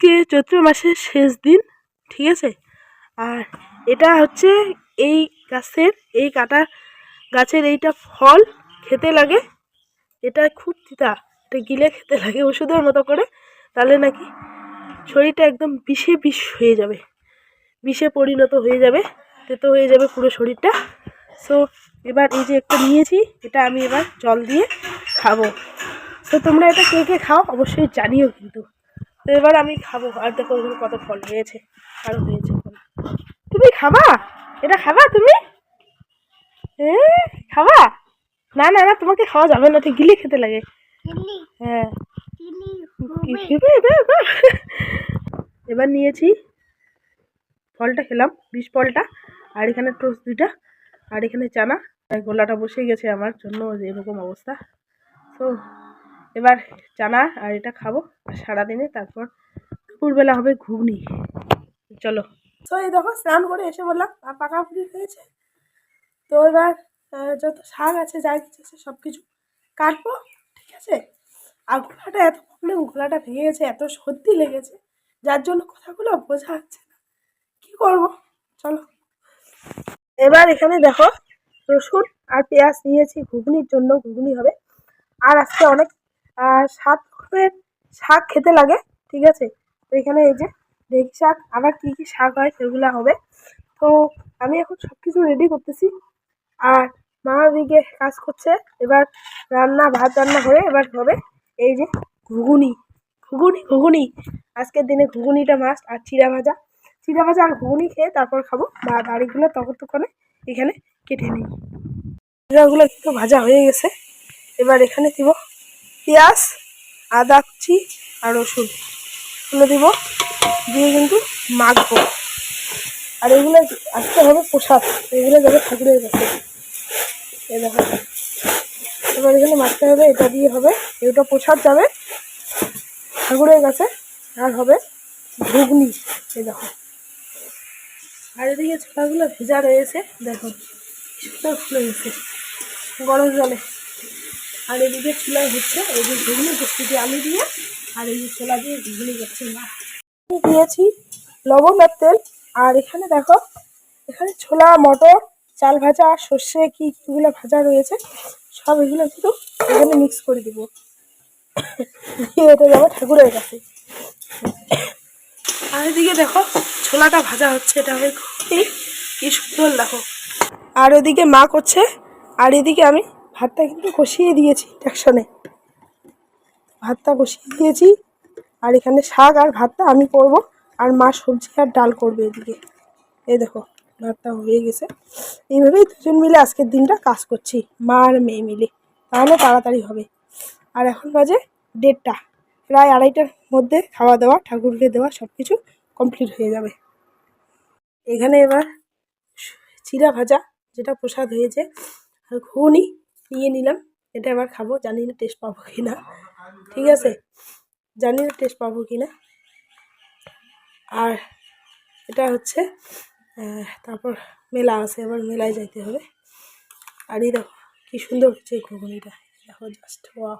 আজকে চৈত্র মাসের শেষ দিন, ঠিক আছে? আর এটা হচ্ছে এই গাছের, এই কাটা গাছের এইটা ফল খেতে লাগে। এটা খুব তিতা, এটা গিলে খেতে লাগে ওষুধের মতো করে, তাহলে নাকি শরীরটা একদম বিষে বিষ হয়ে যাবে, বিষে পরিণত হয়ে যাবে, তেতো হয়ে যাবে পুরো শরীরটা। সো এবার এই যে একটা নিয়েছি, এটা আমি এবার জল দিয়ে খাব। তো তোমরা এটা কে কে খাও অবশ্যই জানিও কিন্তু। এবার আমি খাব। আর দেখো ওখানে কত ফল হয়েছে আরও হয়েছে ফল। তুমি খাবা? এটা খাবা তুমি? এ খাবা? না না না তোমাকে খাওয়া যাবে না ঠিক গিলে খেতে লাগে। হ্যাঁ। এবার নিয়েছি ফলটা খেলাম বিষ ফলটা আর এখানে টোস্ট দুইটা আর এখানে চানা। আর গোলাটা বসে গেছে আমার জন্য এরকম অবস্থা। তো এবার চানা আর এটা খাব। সারাদিনে তারপর দুপুরবেলা হবে ঘুগনি। চলো। তো এই দেখো, স্নান করে এসে বললাম, আর পাকা পুরি হয়েছে। তো এবার যত শাক আছে, যা কিছু আছে সব কিছু কাটবো, ঠিক আছে? আর গলাটা এত প্রবলেম গলাটা ভেঙে গেছে এত সর্দি লেগেছে, যার জন্য কথাগুলো বোঝা যাচ্ছে না। কি করব? চলো। এবার এখানে দেখো, রসুন আর পেঁয়াজ নিয়েছি, ঘুগনির জন্য ঘুগনি হবে। আর আজকে অনেক সাত রকমের শাক খেতে লাগে, ঠিক আছে? তো এখানে এই যে ঢেঁকি শাক, আবার কী কী শাক হয় সেগুলো হবে। তো আমি এখন সব কিছু রেডি করতেছি। আর মা ওদিকে কাজ করছে, এবার রান্না, ভাত রান্না হয়ে এবার হবে এই যে ঘুগুনি। ঘুগুনি ঘুগুনি। আজকের দিনে ঘুগুনিটা মাস্ট আর চিড়া ভাজা। চিড়া ভাজা আর ঘুগুনি খেয়ে তারপর খাব, বা বাড়িগুলো ততক্ষণে এখানে কেটে নিই। চিড়াগুলো কিন্তু ভাজা হয়ে গেছে। এবার এখানে দিব পেঁয়াজ, আদা কুচি আর রসুন। এগুলো দিব, দিয়ে কিন্তু মাখবো। আর এগুলো আজকে হবে প্রসাদ, এগুলো যাবে ঠাকুরের কাছে। দেখো। এবার এখানে মাখতে হবে, এটা দিয়ে হবে। এটা প্রসাদ যাবে ঠাকুরের কাছে, আর হবে ঘুগনি। এই দেখো। আর এদিকে ছোলাগুলো ভেজা রয়েছে, দেখো। সুন্দর ফুলে গেছে। গরম জলে। আর এদিকে চুলায় হচ্ছে, এই যে ঘুগনি করতেছি আলু দিয়ে, আর এই যে ছোলা দিয়ে ঘুগনি মা। দিয়েছি লবণ আর তেল, আর এখানে দেখো, এখানে ছোলা, মটর, চাল ভাজা, সর্ষে, কি কিগুলো ভাজা রয়েছে, সব এগুলো কিন্তু এখানে মিক্স করে দিব। এটা যাব ঠাকুরের কাছে। আর এদিকে দেখো, ছোলাটা ভাজা হচ্ছে, এটা হবে খুবই কি সুন্দর, দেখো। আর ওদিকে মা করছে, আর এদিকে আমি ভাতটা কিন্তু কষিয়ে দিয়েছি ইন্ডাকশনে ভাতটা কষিয়ে দিয়েছি, আর এখানে শাক আর ভাতটা আমি করব, আর মা সবজি আর ডাল করবে এদিকে। এই দেখো, ভাতটা হয়ে গেছে। এইভাবেই দুজন মিলে আজকের দিনটা কাজ করছি, মা আর মেয়ে মিলে। তাহলে তাড়াতাড়ি হবে। আর এখন বাজে দেড়টা। প্রায় আড়াইটার মধ্যে খাওয়া দাওয়া, ঠাকুরকে দেওয়া সব কিছু কমপ্লিট হয়ে যাবে। এখানে এবার চিরা ভাজা, যেটা প্রসাদ হয়েছে, আর নিয়ে নিলাম। এটা আবার খাব, জানি না টেস্ট পাবো কি না ঠিক আছে? জানি না টেস্ট পাবো কি না আর এটা হচ্ছে তারপর মেলা আছে, এবার মেলায় যাইতে হবে। আর এই দেখো, কী সুন্দর হচ্ছে এই ঘুগনিটা। দেখো জাস্ট ওয়া